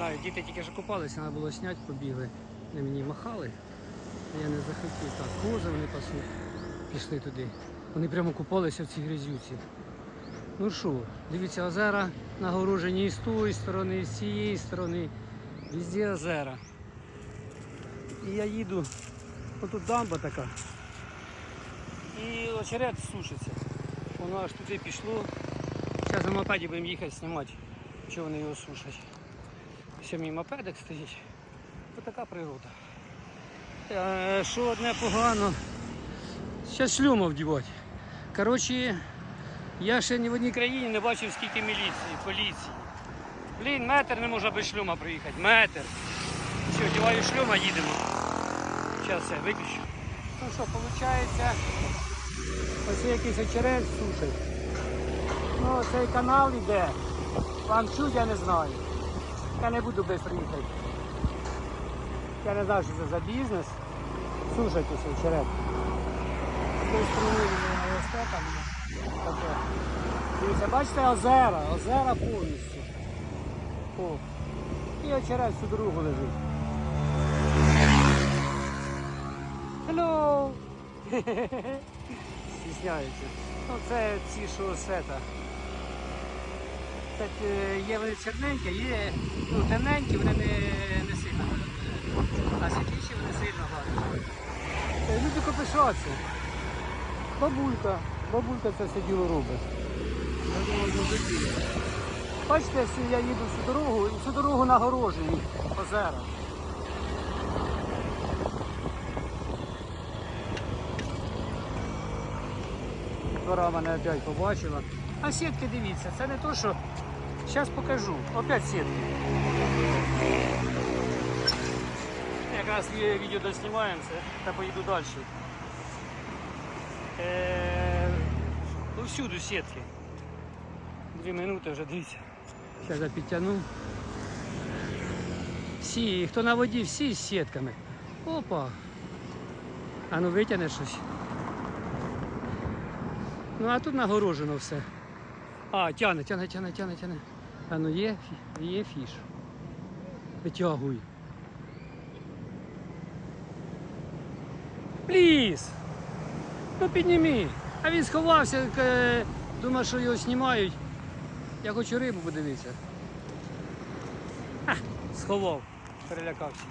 знаю, діти тільки ж купалися, треба було зняти, побігли. Вони мені махали. Я не захотів. Так, кози вони пасуть. Пішли туди. Вони прямо купалися в цій грязюці. Ну що, дивіться, озера нагорожені і з тої сторони, і з цієї сторони. Везде озера. І я їду, отут дамба така. І очерет сушиться. Воно аж туди пішло. Зараз на мопеді будемо їхати знімати, що вони його сушать. Ще мій мопедик стоїть. Ось така природа. Е, Що одне погано. Зараз шлюма вдівати. Коротше, я ще ні в одній країні не бачив скільки міліції, поліції. Блін, метр не може без шлюма приїхати. Метр. Все, вдіваю шлюма, їдемо. Зараз все, виключу. Ну що, виходить, ось якийсь очерет сушить. Ну, цей канал йде. Вам чуть я не знаю. Я не буду без їхати. Я не знаю, що це за бізнес. Ну, таке. Дивіться, бачите, озера, озера повністю. О. І очерет всю дорогу лежить. Hello! Стісняються. Ну це ці, що сета. Так, е, є вони черненькі, є ну, темненькі, вони не, не сильно. гарні. А світліші вони сильно гарні. Люди копишаться. Бабулька. Бабулька це все діло робить. Я думаю, ну, дебіль. Бачите, я їду всю дорогу, і всю дорогу нагорожені озера. Дора мене опять побачила. А сітки дивіться, це не то, що. Зараз покажу. Опять сітки. Якраз відео доснімаємо та поїду далі. Е, ну, всюди сітки. Дві минути вже дивіться. Зараз я підтягну. Всі, хто на воді, всі з сітками. Опа. А ну витягне щось. Ну а тут нагорожено все. А, тяне, тяне, тяне, тяне, тяне. А ну є, є фіш. Витягуй. Пліс! Ну підніми. А він сховався, е, думав, що його знімають. Я хочу рибу подивитися. А, сховав, перелякався.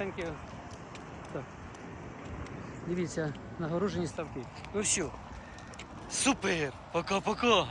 Thank you. Так. Дивіться, нагорожені ставки. Ну все. Супер! Пока-пока!